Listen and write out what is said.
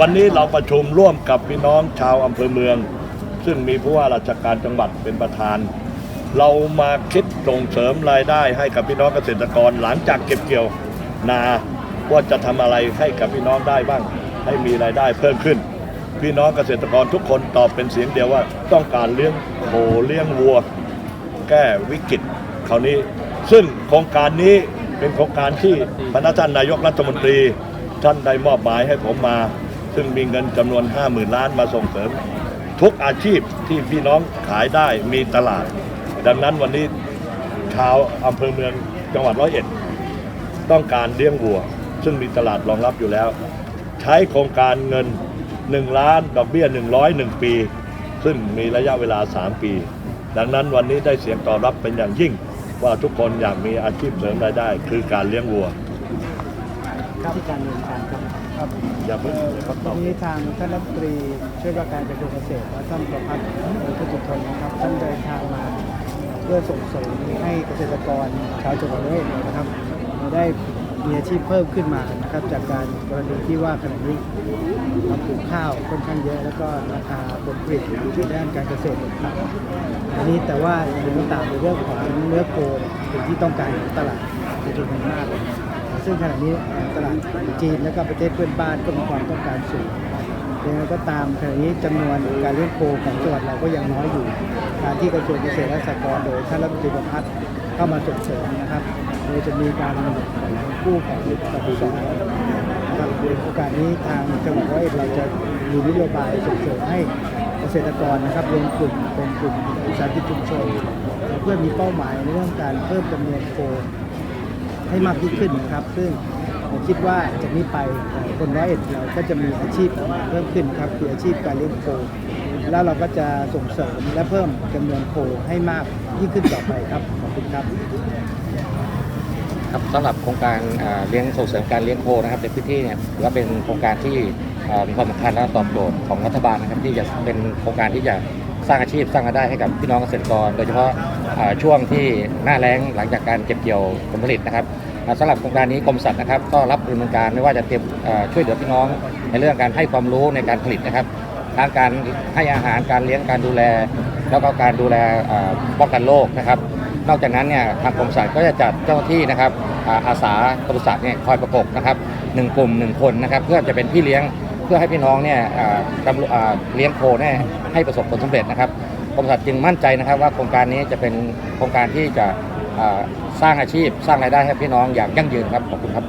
วันนี้เราประชุมร่วมกับพี่น้องชาวอำเภอเมือง ซึ่งมีผู้ว่าราชการจังหวัดเป็นประธาน เรามาคิดส่งเสริมรายได้ให้กับพี่น้องเกษตรกรหลังจากเก็บเกี่ยวนาว่าจะทำอะไรให้กับพี่น้องได้บ้าง ให้มีรายได้เพิ่มขึ้น พี่น้องเกษตรกรทุกคนตอบเป็นเสียงเดียวว่าต้องการเลี้ยงโคเลี้ยงวัว แก้วิกฤตคราวนี้ ซึ่งโครงการนี้เป็นโครงการที่พระท่านนายกรัฐมนตรีท่านได้มอบหมายให้ผมมา ซึ่งมีเงินจำนวน 50,000 ล้านมาส่งเสริม ทุกอาชีพที่พี่น้องขายได้มีตลาด ดังนั้นวันนี้ชาวอำเภอเมืองจังหวัดร้อยเอ็ด ต้องการเลี้ยงวัว ซึ่งมีตลาดรองรับอยู่แล้ว ใช้โครงการเงิน 1 ล้านดอกเบี้ย 101 ปี ซึ่งมีระยะเวลา 3 ปี ดังนั้นวันนี้ได้เสียงตอบรับเป็นอย่างยิ่งว่าทุกคนอยากมีอาชีพเสริมรายได้ คือการเลี้ยงวัว ที่การเงินการครับครับอย่าเพิ่งอย่าเพิ่งตอบ วันนี้ทางท่านรัฐมนตรีช่วยว่าการกระทรวงเกษตรและท่านประพัฒน์ทุจุทนนะครับท่านเดินทางมาเพื่อส่งเสริมให้เกษตรกรชาวจังหวัดร้อยเอ็ดนะครับได้มีอาชีพเพิ่มขึ้นมานะครับ จากการกรณีที่ว่าขณะนี้เราปลูกข้าวค่อนข้างเยอะ แล้วก็ราคาผลผลิตอยู่ที่ด้านการเกษตรต่างๆอันนี้แต่ว่าอย่างไรก็ตามในเรื่องของเนื้อโคเป็นที่ต้องการของตลาด ในจำนวนมาก ซึ่งขณะนี้ตลาดจีนและก็ประเทศเพื่อนบ้านก็มีความต้องการสูงอย่างไรก็ตามขณะนี้จำนวนการเลี้ยงโคของจังหวัดเราก็ยังน้อยอยู่ การที่กระทรวงเกษตรและสหกรณ์โดยท่านรัฐมนตรีประพัฒน์เข้ามาส่งเสริมนะครับ โดยจะมีการกู้ของกสศนะครับโอกาสนี้ทางจังหวัดร้อยเอ็ดเราจะมีนโยบายส่งเสริมให้เกษตรกรนะครับรวมกลุ่มเป็นกลุ่มวิสาหกิจชุมชนเพื่อมีเป้าหมายในเรื่องการเพิ่มจำนวนโค ให้มากยิ่งขึ้นนะครับ ซึ่งผมคิดว่าจากนี้ไปคนร้อยเอ็ดเราก็จะมีอาชีพเพิ่มขึ้นครับคืออาชีพการเลี้ยงโค แล้วเราก็จะส่งเสริมและเพิ่มจำนวนโคให้มากยิ่งขึ้นต่อไปครับขอบคุณครับครับสำหรับโครงการเลี้ยงส่งเสริมการเลี้ยงโคนะครับในพื้นที่เนี่ยถือว่าเป็นโครงการที่มีความสำคัญและตอบโจทย์ของรัฐบาลนะครับที่จะเป็นโครงการที่จะ สร้างอาชีพสร้างรายได้ให้กับพี่น้องเกษตรกร โดยเฉพาะช่วงที่หน้าแล้งหลังจากการเก็บเกี่ยวผลผลิตนะครับสำหรับโครงการนี้กรมสัตว์นะครับ ก็รับดำเนินการไม่ว่าจะเตรียมช่วยเหลือพี่น้องในเรื่องการให้ความรู้ในการผลิตนะครับทั้งการให้อาหารการเลี้ยงการดูแล แล้วก็การดูแลป้องกันโรคนะครับ นอกจากนั้นเนี่ยทางกรมสัตว์ก็จะจัดเจ้าหน้าที่นะครับอาสาปศุสัตว์เนี่ยคอยประกบนะครับหนึ่งกลุ่มหนึ่งคนนะครับ เพื่อจะเป็นพี่เลี้ยง เพื่อให้พี่น้องเนี่ยเลี้ยงโคเนี่ยให้ประสบผลสำเร็จนะครับกรมสัตว์จึงมั่นใจนะครับว่าโครงการนี้จะเป็นโครงการที่จะสร้างอาชีพ สร้างรายได้ให้พี่น้องอย่างยั่งยืนครับขอบคุณครับ